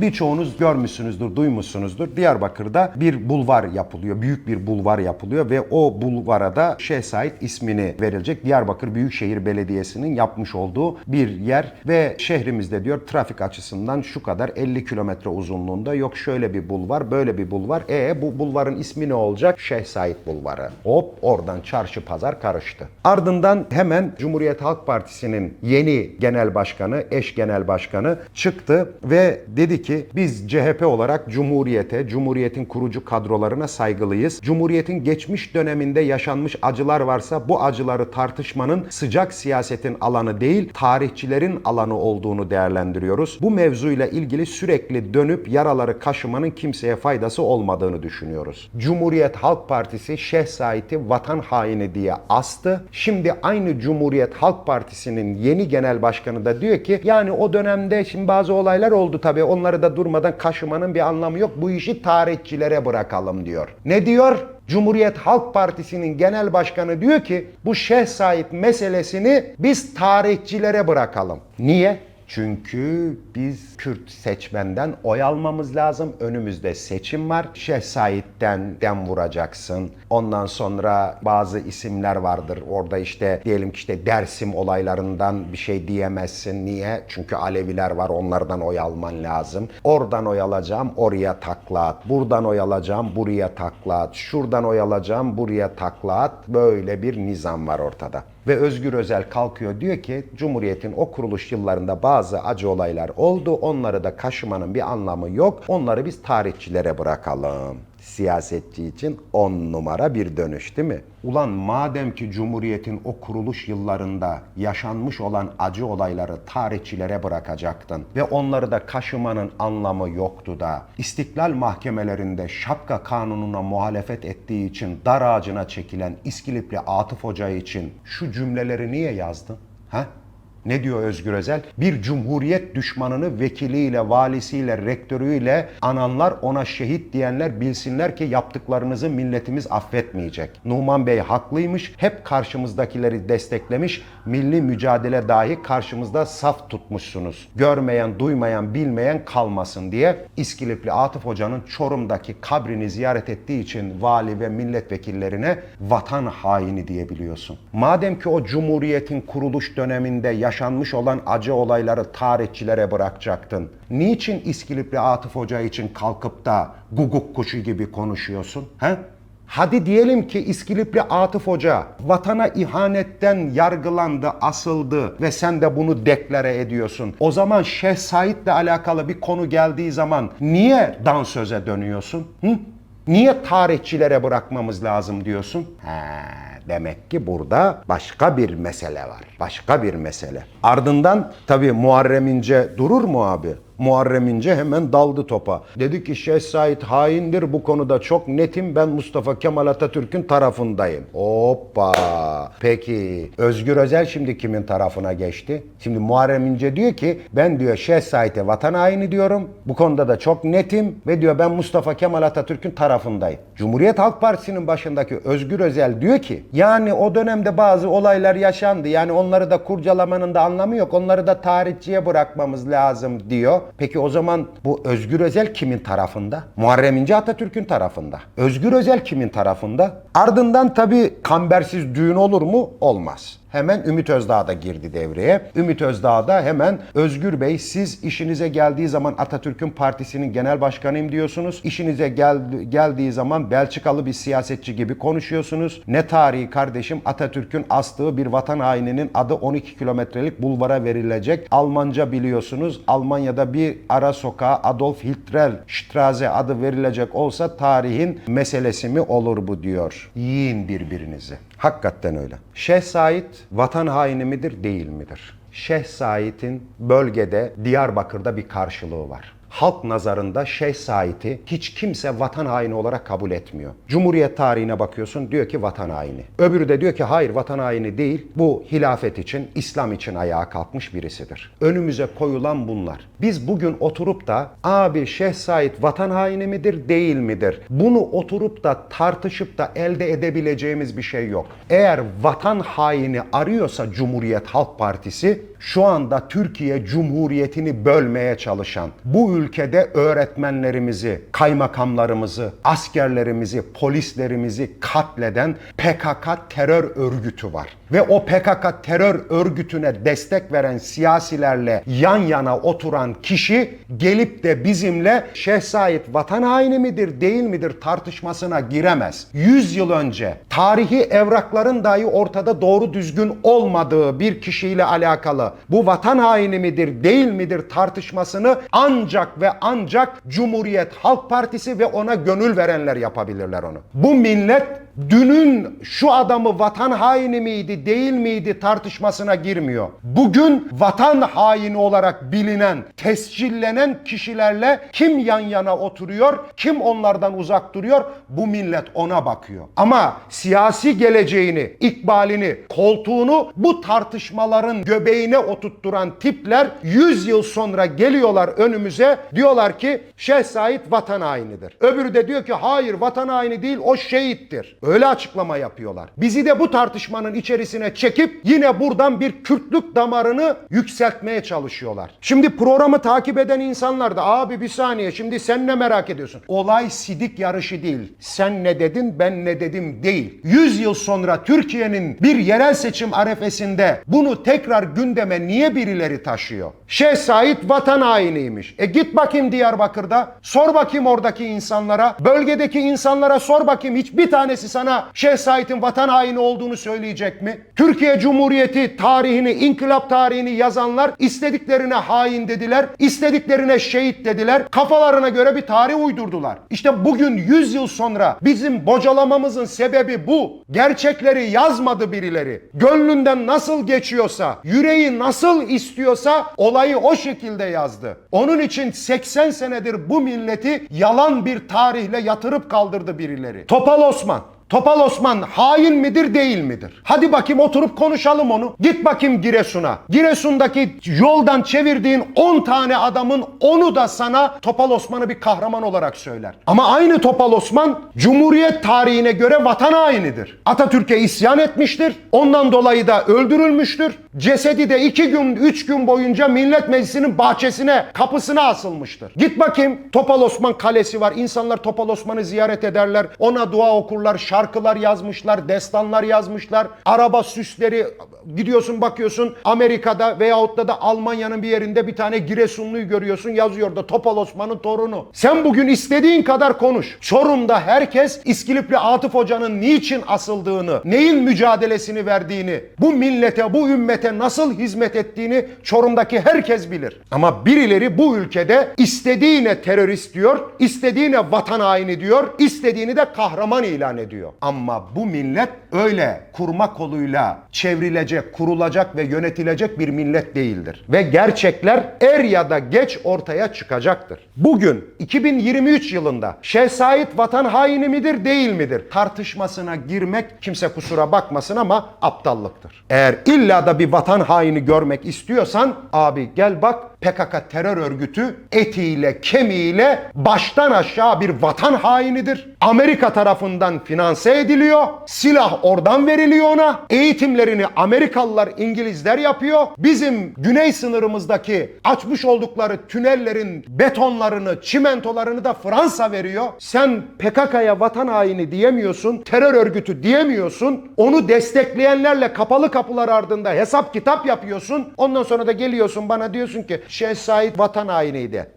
Birçoğunuz görmüşsünüzdür, duymuşsunuzdur. Diyarbakır'da bir bulvar yapılıyor. Büyük bir bulvar yapılıyor ve o bulvara da Şeyh ismini verilecek. Diyarbakır Büyükşehir Belediyesi'nin yapmış olduğu bir yer ve şehrimizde diyor trafik açısından şu kadar 50 kilometre uzunluğunda yok şöyle bir bulvar, böyle bir bulvar. E bu bulvarın ismi ne olacak? Şeyh Bulvarı. Hop oradan çarşı pazar karıştı. Ardından hemen Cumhuriyet Halk Partisi'nin yeni genel başkanı, eş genel başkanı çıktı ve dedi ki biz CHP olarak Cumhuriyete, Cumhuriyet'in kurucu kadrolarına saygılıyız. Cumhuriyet'in geçmiş döneminde yaşanmış acılar varsa bu acıları tartışmanın sıcak siyasetin alanı değil, tarihçilerin alanı olduğunu değerlendiriyoruz. Bu mevzuyla ilgili sürekli dönüp yaraları kaşımanın kimseye faydası olmadığını düşünüyoruz. Cumhuriyet Halk Partisi Şeyh vatan haini diye astı. Şimdi aynı Cumhuriyet Halk Partisi'nin yeni genel başkanı da diyor ki yani o dönemde şimdi bazı olaylar oldu tabii onları da durmadan kaşımanın bir anlamı yok. Bu işi tarihçilere bırakalım diyor. Ne diyor? Cumhuriyet Halk Partisi'nin genel başkanı diyor ki bu Şeyh Said meselesini biz tarihçilere bırakalım. Niye? Çünkü biz Kürt seçmenden oy almamız lazım. Önümüzde seçim var. Şeyh dem vuracaksın. Ondan sonra bazı isimler vardır. Orada işte diyelim ki işte Dersim olaylarından bir şey diyemezsin. Niye? Çünkü Aleviler var. Onlardan oy alman lazım. Oradan oy alacağım. Oraya takla at. Buradan oy alacağım. Buraya takla at. Şuradan oy alacağım. Buraya takla at. Böyle bir nizam var ortada. Ve Özgür Özel kalkıyor diyor ki Cumhuriyet'in o kuruluş yıllarında bazı acı olaylar oldu. Onları da kaşımanın bir anlamı yok. Onları biz tarihçilere bırakalım. Siyasetçi için on numara bir dönüş değil mi? Ulan madem ki Cumhuriyet'in o kuruluş yıllarında yaşanmış olan acı olayları tarihçilere bırakacaktın ve onları da kaşımanın anlamı yoktu da istiklal mahkemelerinde şapka kanununa muhalefet ettiği için dar ağacına çekilen İskilipli Atıf Hoca için şu cümleleri niye yazdın? Ha? Ne diyor Özgür Özel? Bir cumhuriyet düşmanını vekiliyle, valisiyle, rektörüyle ananlar ona şehit diyenler bilsinler ki yaptıklarınızı milletimiz affetmeyecek. Numan Bey haklıymış. Hep karşımızdakileri desteklemiş. Milli mücadele dahi karşımızda saf tutmuşsunuz. Görmeyen, duymayan, bilmeyen kalmasın diye İskilipli Atıf Hoca'nın Çorum'daki kabrini ziyaret ettiği için vali ve milletvekillerine vatan haini diyebiliyorsun. Madem ki o cumhuriyetin kuruluş döneminde yaşanmış olan acı olayları tarihçilere bırakacaktın. Niçin İskilipli Atıf Hoca için kalkıp da guguk kuşu gibi konuşuyorsun? He? Hadi diyelim ki İskilipli Atıf Hoca vatana ihanetten yargılandı, asıldı ve sen de bunu deklare ediyorsun. O zaman Şeyh Said'le alakalı bir konu geldiği zaman niye dansöze dönüyorsun? Hı? Niye tarihçilere bırakmamız lazım diyorsun? He, demek ki burada başka bir mesele var. Başka bir mesele. Ardından tabii Muharrem İnce durur mu abi? Muharrem İnce hemen daldı topa. Dedi ki Şeyh Said haindir bu konuda çok netim ben Mustafa Kemal Atatürk'ün tarafındayım. Hoppa. Peki Özgür Özel şimdi kimin tarafına geçti? Şimdi Muharrem İnce diyor ki ben diyor Şeyh Said'e vatan haini diyorum. Bu konuda da çok netim ve diyor ben Mustafa Kemal Atatürk'ün tarafındayım. Cumhuriyet Halk Partisi'nin başındaki Özgür Özel diyor ki yani o dönemde bazı olaylar yaşandı. Yani onları da kurcalamanın da anlamı yok. Onları da tarihçiye bırakmamız lazım diyor. Peki o zaman bu Özgür Özel kimin tarafında? Muharrem İnce Atatürk'ün tarafında. Özgür Özel kimin tarafında? Ardından tabii kambersiz düğün olur mu? Olmaz. Hemen Ümit Özdağ da girdi devreye. Ümit Özdağ da hemen Özgür Bey siz işinize geldiği zaman Atatürk'ün partisinin genel başkanıyım diyorsunuz. İşinize gel, geldiği zaman Belçikalı bir siyasetçi gibi konuşuyorsunuz. Ne tarihi kardeşim Atatürk'ün astığı bir vatan haininin adı 12 kilometrelik bulvara verilecek. Almanca biliyorsunuz. Almanya'da bir ara sokağa Adolf Hitler Straße adı verilecek olsa tarihin meselesi mi olur bu diyor. Yiyin birbirinizi. Hakikaten öyle. Şeyh Said vatan haini midir değil midir? Şeyh Said'in bölgede Diyarbakır'da bir karşılığı var. Halk nazarında Şeyh Said'i hiç kimse vatan haini olarak kabul etmiyor. Cumhuriyet tarihine bakıyorsun diyor ki vatan haini. Öbürü de diyor ki hayır vatan haini değil. Bu hilafet için, İslam için ayağa kalkmış birisidir. Önümüze koyulan bunlar. Biz bugün oturup da abi Şeyh Said vatan haini midir değil midir? Bunu oturup da tartışıp da elde edebileceğimiz bir şey yok. Eğer vatan haini arıyorsa Cumhuriyet Halk Partisi şu anda Türkiye Cumhuriyeti'ni bölmeye çalışan, bu ülkede öğretmenlerimizi, kaymakamlarımızı, askerlerimizi, polislerimizi katleden PKK terör örgütü var. Ve o PKK terör örgütüne destek veren siyasilerle yan yana oturan kişi gelip de bizimle Şeyh Said vatan haini midir değil midir tartışmasına giremez. 100 yıl önce tarihi evrakların dahi ortada doğru düzgün olmadığı bir kişiyle alakalı bu vatan haini midir değil midir tartışmasını ancak ve ancak Cumhuriyet Halk Partisi ve ona gönül verenler yapabilirler onu. Bu millet dünün şu adamı vatan haini miydi değil miydi tartışmasına girmiyor. Bugün vatan haini olarak bilinen, tescillenen kişilerle kim yan yana oturuyor, kim onlardan uzak duruyor bu millet ona bakıyor. Ama siyasi geleceğini, ikbalini, koltuğunu bu tartışmaların göbeğine oturtturan tipler 100 yıl sonra geliyorlar önümüze diyorlar ki Şeyh Said vatan hainidir. Öbürü de diyor ki hayır vatan haini değil o şehittir. Öyle açıklama yapıyorlar. Bizi de bu tartışmanın içerisine çekip yine buradan bir Kürtlük damarını yükseltmeye çalışıyorlar. Şimdi programı takip eden insanlar da abi bir saniye şimdi sen ne merak ediyorsun? Olay sidik yarışı değil. Sen ne dedin ben ne dedim değil. 100 yıl sonra Türkiye'nin bir yerel seçim arefesinde bunu tekrar gündeme niye birileri taşıyor? Şeyh Said vatan hainiymiş. E git bakayım Diyarbakır'da. Sor bakayım oradaki insanlara. Bölgedeki insanlara sor bakayım. Hiçbir tanesi sana Şeyh Said'in vatan haini olduğunu söyleyecek mi? Türkiye Cumhuriyeti tarihini, inkılap tarihini yazanlar istediklerine hain dediler. istediklerine şehit dediler. Kafalarına göre bir tarih uydurdular. İşte bugün 100 yıl sonra bizim bocalamamızın sebebi bu. Gerçekleri yazmadı birileri. Gönlünden nasıl geçiyorsa, yüreği nasıl istiyorsa olayı o şekilde yazdı. Onun için 80 senedir bu milleti yalan bir tarihle yatırıp kaldırdı birileri. Topal Osman Topal Osman hain midir değil midir? Hadi bakayım oturup konuşalım onu. Git bakayım Giresun'a. Giresun'daki yoldan çevirdiğin 10 tane adamın onu da sana Topal Osman'ı bir kahraman olarak söyler. Ama aynı Topal Osman Cumhuriyet tarihine göre vatan hainidir. Atatürk'e isyan etmiştir. Ondan dolayı da öldürülmüştür. Cesedi de 2 gün 3 gün boyunca Millet Meclisi'nin bahçesine kapısına asılmıştır. Git bakayım Topal Osman Kalesi var. İnsanlar Topal Osman'ı ziyaret ederler. Ona dua okurlar. Şarkılar yazmışlar. Destanlar yazmışlar. Araba süsleri gidiyorsun bakıyorsun Amerika'da veyahut da da Almanya'nın bir yerinde bir tane Giresunlu'yu görüyorsun. Yazıyor da Topal Osman'ın torunu. Sen bugün istediğin kadar konuş. Çorum'da herkes İskilipli Atıf Hoca'nın niçin asıldığını, neyin mücadelesini verdiğini, bu millete, bu ümmete nasıl hizmet ettiğini Çorum'daki herkes bilir. Ama birileri bu ülkede istediğine terörist diyor, istediğine vatan haini diyor, istediğini de kahraman ilan ediyor. Ama bu millet öyle kurma koluyla çevrilecek, kurulacak ve yönetilecek bir millet değildir. Ve gerçekler er ya da geç ortaya çıkacaktır. Bugün 2023 yılında Şeyh Said vatan haini midir değil midir tartışmasına girmek kimse kusura bakmasın ama aptallıktır. Eğer illa da bir vatan haini görmek istiyorsan abi gel bak PKK terör örgütü etiyle kemiğiyle baştan aşağı bir vatan hainidir. Amerika tarafından finanse ediliyor. Silah oradan veriliyor ona. Eğitimlerini Amerikalılar, İngilizler yapıyor. Bizim güney sınırımızdaki açmış oldukları tünellerin betonlarını, çimentolarını da Fransa veriyor. Sen PKK'ya vatan haini diyemiyorsun, terör örgütü diyemiyorsun. Onu destekleyenlerle kapalı kapılar ardında hesap kitap yapıyorsun. Ondan sonra da geliyorsun bana diyorsun ki Şeyh Said vatan hainiydi.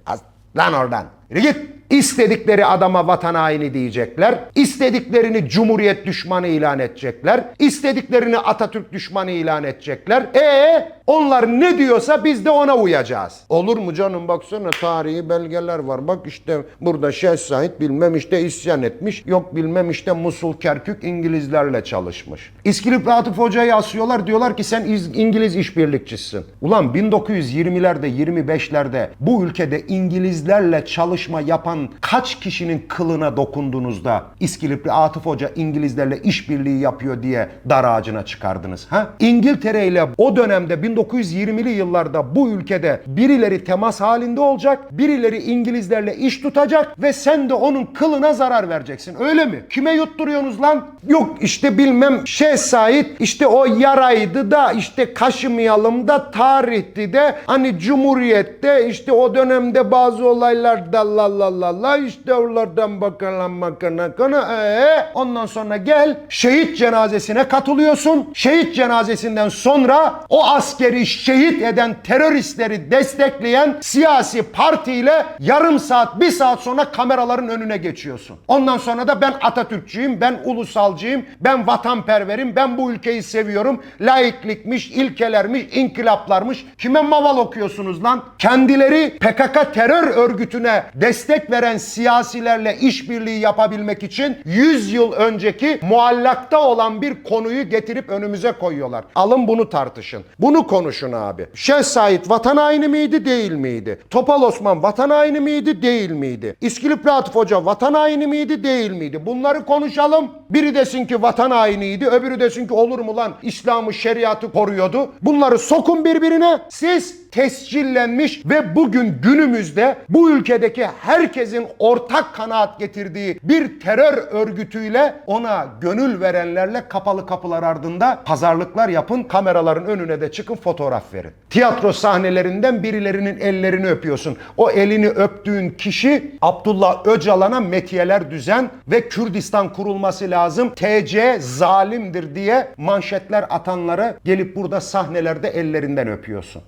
Lan oradan. Yürü git. İstedikleri adama vatan haini diyecekler. İstediklerini Cumhuriyet düşmanı ilan edecekler. İstediklerini Atatürk düşmanı ilan edecekler. E onlar ne diyorsa biz de ona uyacağız. Olur mu canım baksana tarihi belgeler var. Bak işte burada Şeyh Said bilmem işte isyan etmiş. Yok bilmem işte Musul Kerkük İngilizlerle çalışmış. İskilip Atıf Hoca'yı asıyorlar. Diyorlar ki sen İz- İngiliz işbirlikçisin. Ulan 1920'lerde 25'lerde bu ülkede İngilizlerle çalışma yapan kaç kişinin kılına dokundunuz da İskilipli Atıf Hoca İngilizlerle işbirliği yapıyor diye dar ağacına çıkardınız? Ha? İngiltere ile o dönemde 1920'li yıllarda bu ülkede birileri temas halinde olacak, birileri İngilizlerle iş tutacak ve sen de onun kılına zarar vereceksin. Öyle mi? Kime yutturuyorsunuz lan? Yok işte bilmem Şeyh Said işte o yaraydı da işte kaşımayalım da tarihti de hani Cumhuriyet'te işte o dönemde bazı olaylar la la la işte oralardan bakalım bakana kana ee, ondan sonra gel şehit cenazesine katılıyorsun. Şehit cenazesinden sonra o askeri şehit eden teröristleri destekleyen siyasi partiyle yarım saat bir saat sonra kameraların önüne geçiyorsun. Ondan sonra da ben Atatürkçüyüm, ben ulusalcıyım, ben vatanperverim, ben bu ülkeyi seviyorum. Laiklikmiş, ilkelermiş, inkılaplarmış. Kime maval okuyorsunuz lan? Kendileri PKK terör örgütüne destek veren siyasilerle işbirliği yapabilmek için 100 yıl önceki muallakta olan bir konuyu getirip önümüze koyuyorlar. Alın bunu tartışın. Bunu konuşun abi. Şeyh Said vatan haini miydi değil miydi? Topal Osman vatan haini miydi değil miydi? İskilipli Atıf Hoca vatan haini miydi değil miydi? Bunları konuşalım. Biri desin ki vatan hainiydi, öbürü desin ki olur mu lan İslam'ı şeriatı koruyordu. Bunları sokun birbirine. Siz tescillenmiş ve bugün günümüzde bu ülkedeki herkesin ortak kanaat getirdiği bir terör örgütüyle ona gönül verenlerle kapalı kapılar ardında pazarlıklar yapın. Kameraların önüne de çıkın fotoğraf verin. Tiyatro sahnelerinden birilerinin ellerini öpüyorsun. O elini öptüğün kişi Abdullah Öcalan'a metiyeler düzen ve Kürdistan kurulması lazım. TC zalimdir diye manşetler atanları gelip burada sahnelerde ellerinden öpüyorsun.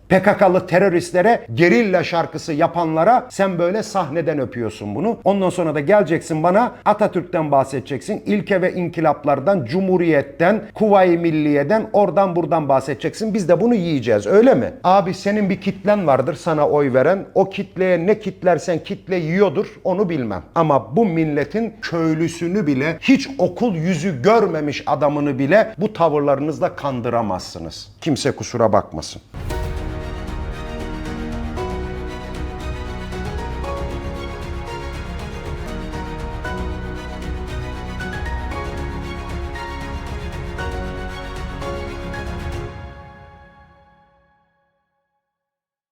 PKK'lı teröristlere gerilla şarkısı yapanlara sen böyle sahneden öpüyorsun bunu. Ondan sonra da geleceksin bana Atatürk'ten bahsedeceksin. İlke ve inkılaplardan, Cumhuriyet'ten, Kuvayi Milliye'den oradan buradan bahsedeceksin. Biz de bunu yiyeceğiz öyle mi? Abi senin bir kitlen vardır sana oy veren. O kitleye ne kitlersen kitle yiyordur onu bilmem. Ama bu milletin köylüsünü bile hiç okul yüzü görmemiş adamını bile bu tavırlarınızla kandıramazsınız. Kimse kusura bakmasın.